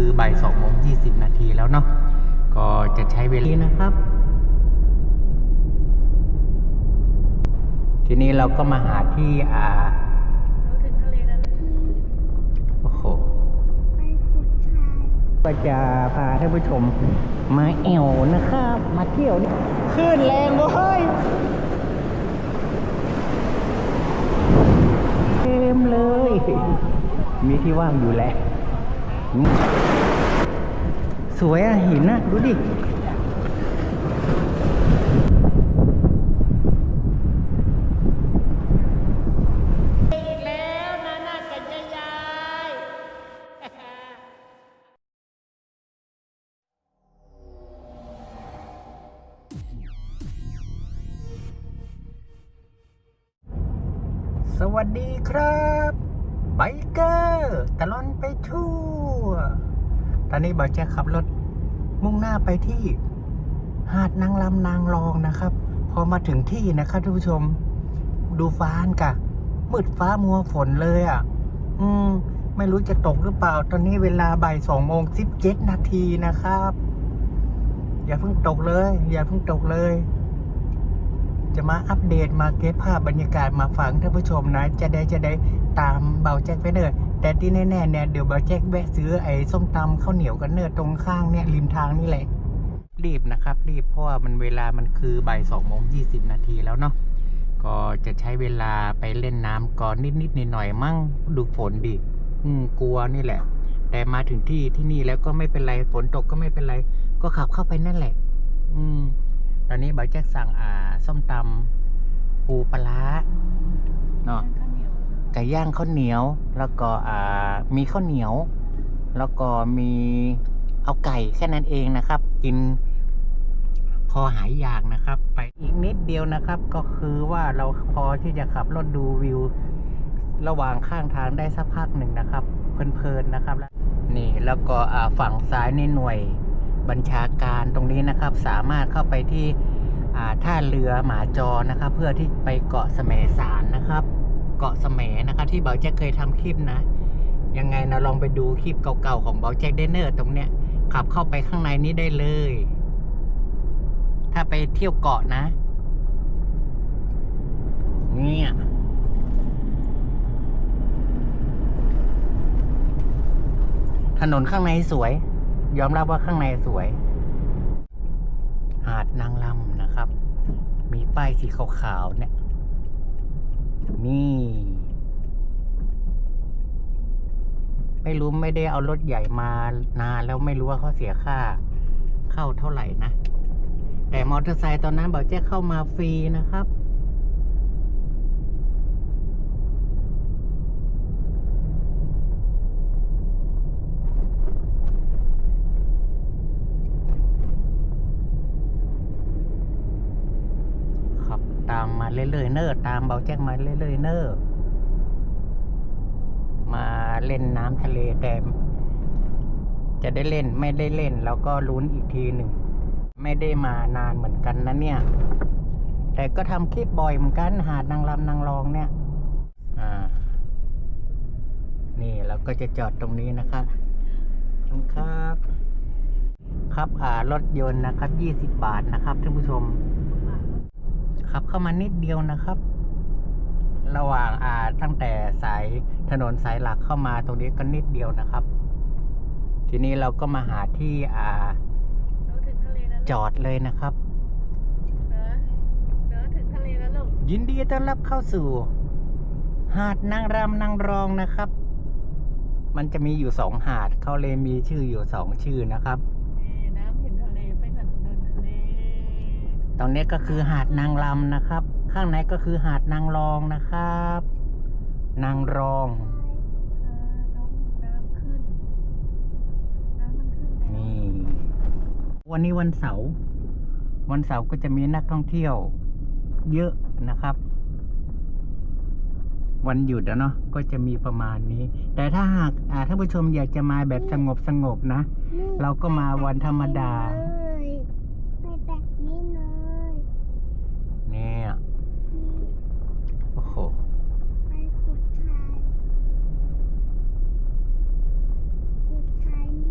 คือบ่ายสองโมงยี่สิบนาทีแล้วเนาะก็จะใช้เวลานะครับ ทีนี้เราก็มาหาที่อ่าเราถึงทะเลแล้วลูกโอ้โหไปขุดทรายก็จะพาท่านผู้ชมมาแอวนะครับ มาเที่ยวนี่ขึ้นแรงเว้ยเต็มเลย มีที่ว่างอยู่แหละ สวยอะหินนะดูดิอีกแล้วนานากับยายยายสวัสดีครับ ไบเกอร์ตลอนไปทั่ว ตอนนี้บอยจะขับรถมุ่งหน้าไปที่หาดนางลำนางรองนะครับ พอมาถึงที่นะครับท่านผู้ชม ดูฟ้านกะมืดฟ้ามัวฝนเลยอะ อืม ไม่รู้จะตกหรือเปล่า ตอนนี้เวลาบ่ายสองโมงสิบเจ็ดนาทีนะครับ อย่าเพิ่งตกเลย อย่าเพิ่งตกเลย จะมาอัปเดตมาเก็บภาพบรรยากาศมาฝากท่านผู้ชมนะ จะได้จะได้ตามเบาแจ็คไปเนอแต่ที่แน่ๆเนี่ยเดี๋ยวเบาแจ็คแวะซื้อไอ้ส้มตำข้าวเหนียวกันเนอตรงข้างเนี่ยริมทางนี่แหละ รีบนะครับ รีบเพราะว่ามันเวลามันคือบ่ายสองโมงยี่สิบนาทีแล้วเนาะก็จะใช้เวลาไปเล่นน้ำก่อนนิดๆหน่อยๆมั่งดูฝนดิอืมกลัวนี่แหละ แต่มาถึงที่ที่นี่แล้วก็ไม่เป็นไรฝนตกก็ไม่เป็นไร ก็ขับเข้าไปนั่นแหละ อืม ตอนนี้บอยแจ็คสั่งอ่า ส้มตำปูปลาร้าเนาะไก่ย่างข้าวเหนียว แล้วก็อ่ามีข้าวเหนียว แล้วก็มีเอาไก่แค่นั้นเองนะครับ กินพอหายอยากนะครับ ไปอีกนิดเดียวนะครับ ก็คือว่าเราพอที่จะขับรถดูวิว ระหว่างข้างทางได้สักพักหนึ่งนะครับ เพลินๆนะครับแล้วนี่แล้วก็ฝั่งซ้ายในหน่วยบัญชาการตรงนี้นะครับ สามารถเข้าไปที่ ท่าเรือหมาจอนะครับ เพื่อที่ไปเกาะแสมสารนะครับ เกาะแสมนะครับ ที่เบาแจ็คเคยทำคลิปนะ ยังไงนะลองไปดูคลิปเก่าๆของเบาแจ็คเดนเนอร์ตรงเนี้ยขับเข้าไปข้างในนี้ได้เลย ถ้าไปเที่ยวเกาะนะ เนี่ยถนนข้างในสวย ยอมรับว่าข้างในสวย หาดนางลำ ป้ายสีขาวๆเนี่ย นี่ ไม่รู้ไม่ได้เอารถใหญ่มานานแล้วไม่รู้ว่าเขาเสียค่า เข้าเท่าไหร่นะ แต่มอเตอร์ไซค์ตอนนั้นบอกแจ้เข้ามาฟรีนะครับ ขับตามมา เรื่อยๆเนอร์ตามเบาแจ็คมาเรื่อยๆเนอร์มาเล่นน้ำทะเลแต่จะได้เล่นไม่ได้เล่น แล้วก็ลุ้นอีกทีหนึ่ง ไม่ได้มานานเหมือนกันนะเนี่ย แต่ก็ทำคลิปบ่อยเหมือนกันหาดนางรำนางรองเนี่ยอ่านี่เราก็จะจอดตรงนี้นะครับขอบคุณครับ ครับอ่ารถยนต์นะครับยี่สิบบาทนะครับท่านผู้ชม ขับเข้ามานิดเดียวนะครับ ระหว่างอ่าตั้งแต่สายถนนสายหลักเข้ามาตรงนี้ก็นิดเดียวนะครับ ทีนี้เราก็มาหาที่อ่าเราถึงทะเลแล้วจอดเลยนะครับเนอะเนอะถึงทะเลแล้วลูกยินดีต้อนรับเข้าสู่ หาดนางรำนางรองนะครับ มันจะมีอยู่สองหาดเขาเลยมีชื่ออยู่สองชื่อนะครับ ตรงนี้ก็คือหาดนางรำนะครับ ข้างในก็คือหาดนางรองนะครับ นางรองอ่าน้องน้ำขึ้นน้ำมันขึ้นแล้วนี่วันนี้วันเสาร์วันเสาร์ก็จะมีนักท่องเที่ยว เยอะนะครับ วันหยุดอะเนาะก็จะมีประมาณนี้ แต่ถ้าหากอ่าท่านผู้ชมอยากจะมาแบบสงบสงบๆนะนี่เราก็มาวันธรรมดา เลยไปแบบนี้เลย เนี่ย นี่ โอ้โห ไปขุดทรายขุดทรายนี่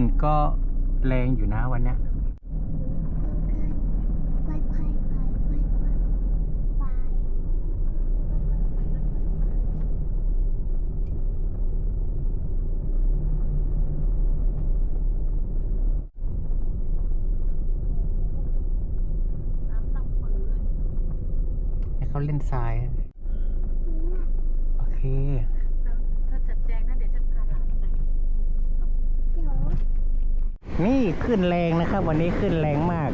น ก็แรงอยู่นะวันเนี้ยค่อยๆไปค่อยๆไปน้ำลำปืนให้เขาเล่นทราย โอเค แล้วเธอจัดแจงนะเดี๋ยวฉันพาหลานไป เดี๋ยว นี่ขึ้นแรงนะครับ วันนี้ขึ้นแรงมาก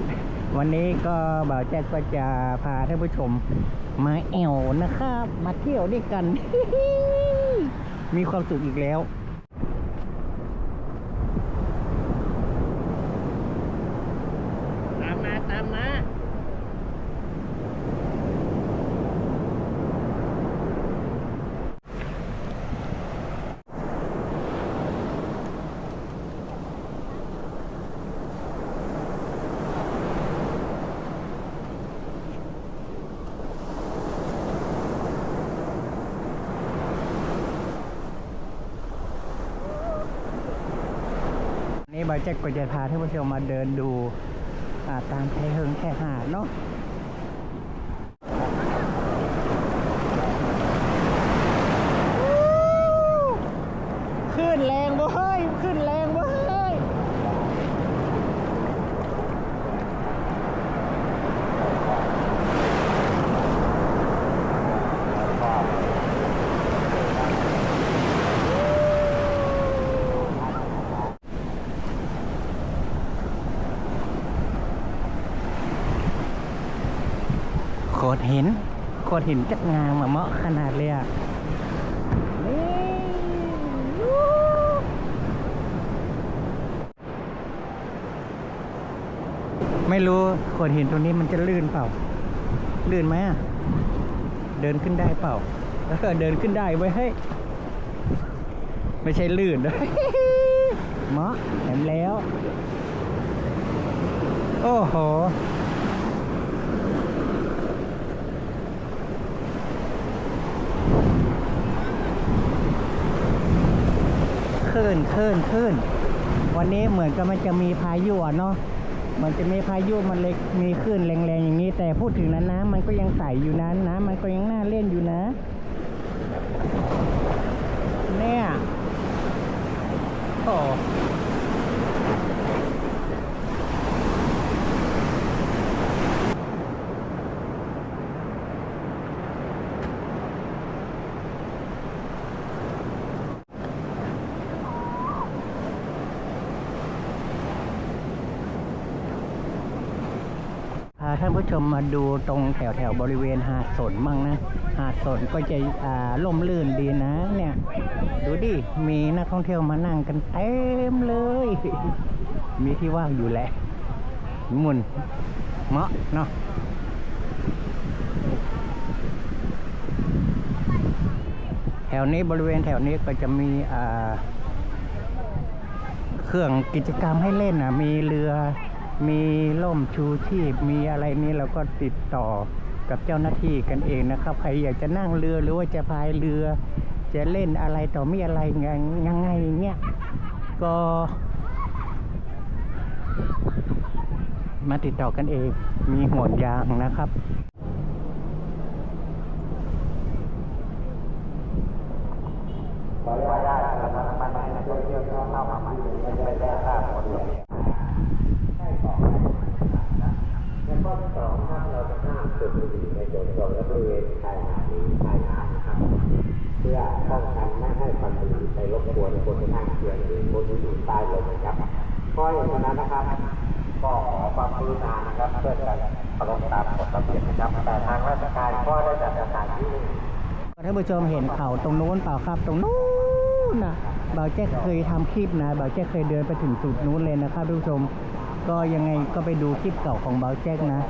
วันนี้ก็บ่าวแจ็คก็จะพาท่านผู้ชมมาแอวนะครับ มาเที่ยวด้วยกัน มีความสุขอีกแล้ว ตามมาตามมา นี้บายแจ็คก็จะพาท่านผู้ชมมาเดินดูตามชายเฮิงแค่หาดเนาะขึ้นแรงบ่เฮ้ยขึ้นแรงบ่เฮ้ยโคตร หินโคตรหินจักงามอะเหมาะขนาดเลยอะไม่รู้โขดหินตรงนี้มันจะลื่นเปล่า ลื่นไหมอะเดินขึ้นได้เปล่าเออเดินขึ้นได้ไว้ให้ไม่ใช่ลื่นเหมาะแถมแล้ว โอ้โห นคลื่นคลื่นวันนี้เหมือนกับมันจะมีพายุอะเนาะมันจะมีพายุมันเลยมีคลื่นแรงๆอย่างนี้ แต่พูดถึงนั้นน้ำมันก็ยังใสอยู่นะน้ำมันก็ยังน่าเล่นอยู่นะ เนี่ยโอ้ ท่านผู้ชมมาดูตรงแถวแถวบริเวณหาดสนมั่งนะ หาดสนก็จะอ่าล่มลื่นดีนะเนี่ย ดูดิ มีนักท่องเที่ยวมานั่งกันเต็มเลย มีที่ว่างอยู่แหละมุนเหมาะเนาะแถวนี้บริเวณแถวนี้ก็จะมีอ่าเครื่องกิจกรรมให้เล่นอะมีเรือ มีล่มชูชีพมีอะไรนี้เราก็ติดต่อกับเจ้าหน้าที่กันเองนะครับ ใครอยากจะนั่งเรือหรือว่าจะพายเรือ จะเล่นอะไรต่อมีอะไรไงยังไงเงี้ยก็มาติดต่อกันเอง มีห่วงยางนะครับ แล้วก็สองครับเราจะห้ามสูบบุหรี่ในโดยตรงและบริเวณชายหาดหรือชายหาดนะครับ เพื่อป้องกันไม่ให้ควันบุหรี่ไปรบกวนคนที่นั่งเคียงหรือคนที่อยู่ใต้ลมนะครับก็อย่างนั้นนะครับก็ขอความกรุณานะครับเพื่อการเคารพตามกฎระเบียบนะครับแต่ทางราชการก็ได้จัดสถานที่ท่านผู้ชมเห็นเขาตรงโน้นเปล่าครับ ตรงนู้นนะบ่าวแจ๊คเคยทำคลิปนะบ่าวแจ๊คเคยเดินไปถึงจุดนู้นเลยนะครับท่านผู้ชม ก็ยังไงก็ไปดูคลิปเก่าของบ่าวแจ๊คนะ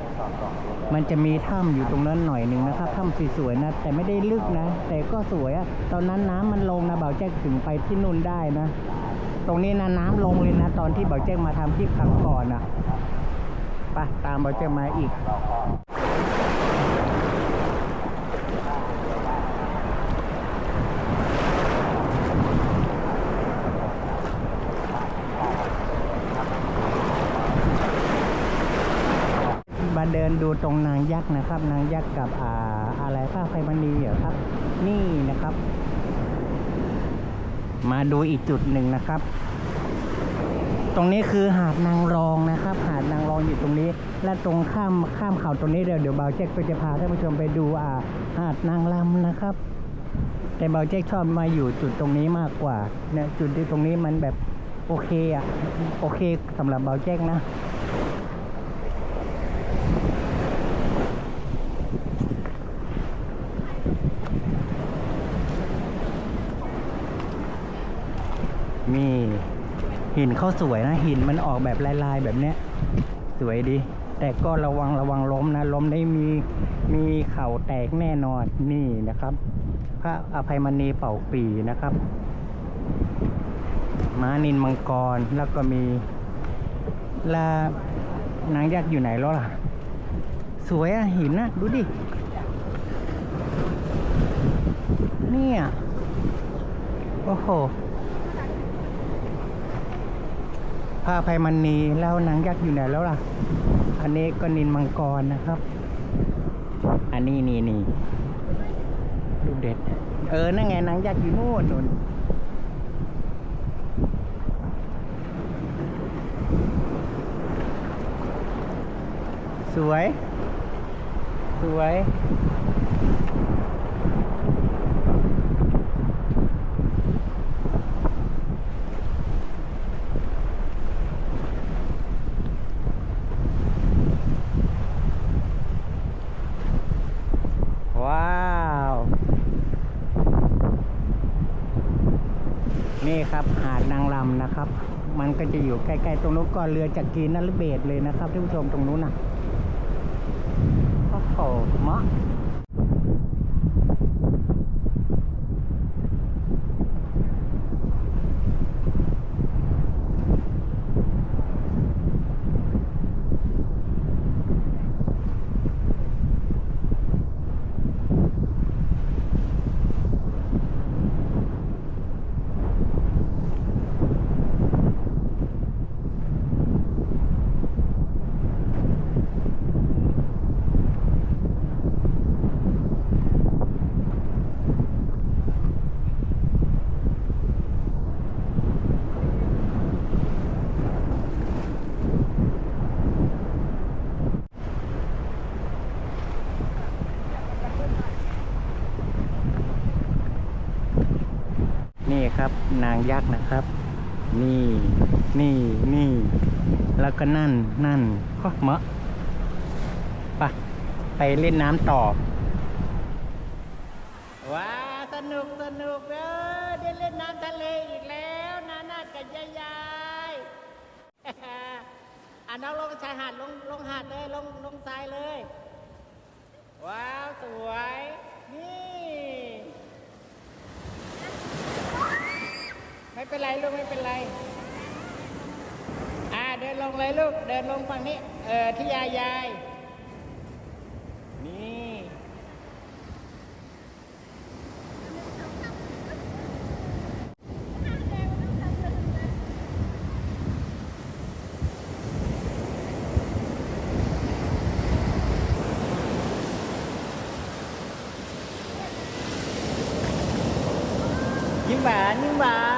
มันจะมีถ้ำอยู่ตรงนั้นหน่อยหนึ่งนะครับถ้ำสวยๆนะ แต่ไม่ได้ลึกนะ แต่ก็สวยอะตอนนั้นน้ำมันลงนะบ่าวแจ๊คถึงไปที่นู่นได้นะ ตรงนี้นะน้ำลงเลยนะ ตอนที่บ่าวแจ๊คมาทำคลิปครั้งก่อนนะไปตามบ่าวแจ๊คมาอีก เดินดูตรงนางยักษ์นะครับ นางยักษ์กับอ่าอะไรผ้าไฟมณีเหรอครับ นี่นะครับ มาดูอีกจุดหนึ่งนะครับ ตรงนี้คือหาดนางรองนะครับ หาดนางรองอยู่ตรงนี้ และตรงข้ามข้ามเขาตรงนี้เดี๋ยวเดี๋ยวเบาแจ็คก็จะพาท่านผู้ชมไปดูอ่าหาดนางลำนะครับ แต่เบาแจ็คชอบมาอยู่จุดตรงนี้มากกว่าเนี่ยจุดที่ตรงนี้มันแบบโอเคอะโอเคสำหรับเบาแจ็คนะ มี หินเขาสวยนะหินมันออกแบบลายๆแบบเนี้ย สวยดี แต่ก็ระวังระวังล้มนะล้มได้มีมีเข่าแตกแน่นอนนี่นะครับ พระอภัยมณีเป่าปีนะครับ ม้านินมังกรแล้วก็มีลานางยักษ์อยู่ไหนแล้วล่ะ สวยอะหินนะดูดิเนี่ยโอ้โห ผ้าไพมณีแล้วนางยักษ์อยู่ไหนแล้วล่ะ อันนี้ก็นินมังกรนะครับ อันนี้นี่นี่ดูเด็ด เออ นั่นไงนางยักษ์อยู่นู่นนนสวย สวย ว้าว นี่ครับหาดนางลำนะครับ มันก็จะอยู่ใกล้ๆตรงนู้นก่อนเรือจากกีนนรเบดเลยนะครับท่านผู้ชมตรงนู้นนะโอ้โหเหมาะ นี่ครับ นางยักษ์นะครับ นี่นี่นี่ แล้วก็นั่นนั่นก็เมะไปไปเล่นน้ำต่อ ว้า สนุกสนุกเออได้เล่นน้ำทะเลอีกแล้วนานากับยายยายอะน้องลงชายหาดลงลงหาดเลยลงลงทรายเลย ว้าว สวย นี่ ไม่เป็นไรลูกไม่เป็นไร อ่าเดินลงเลยลูก เดินลงฝั่งนี้ เออที่ยายยาย นี่ ยิ้มหวานยิ้มหวาน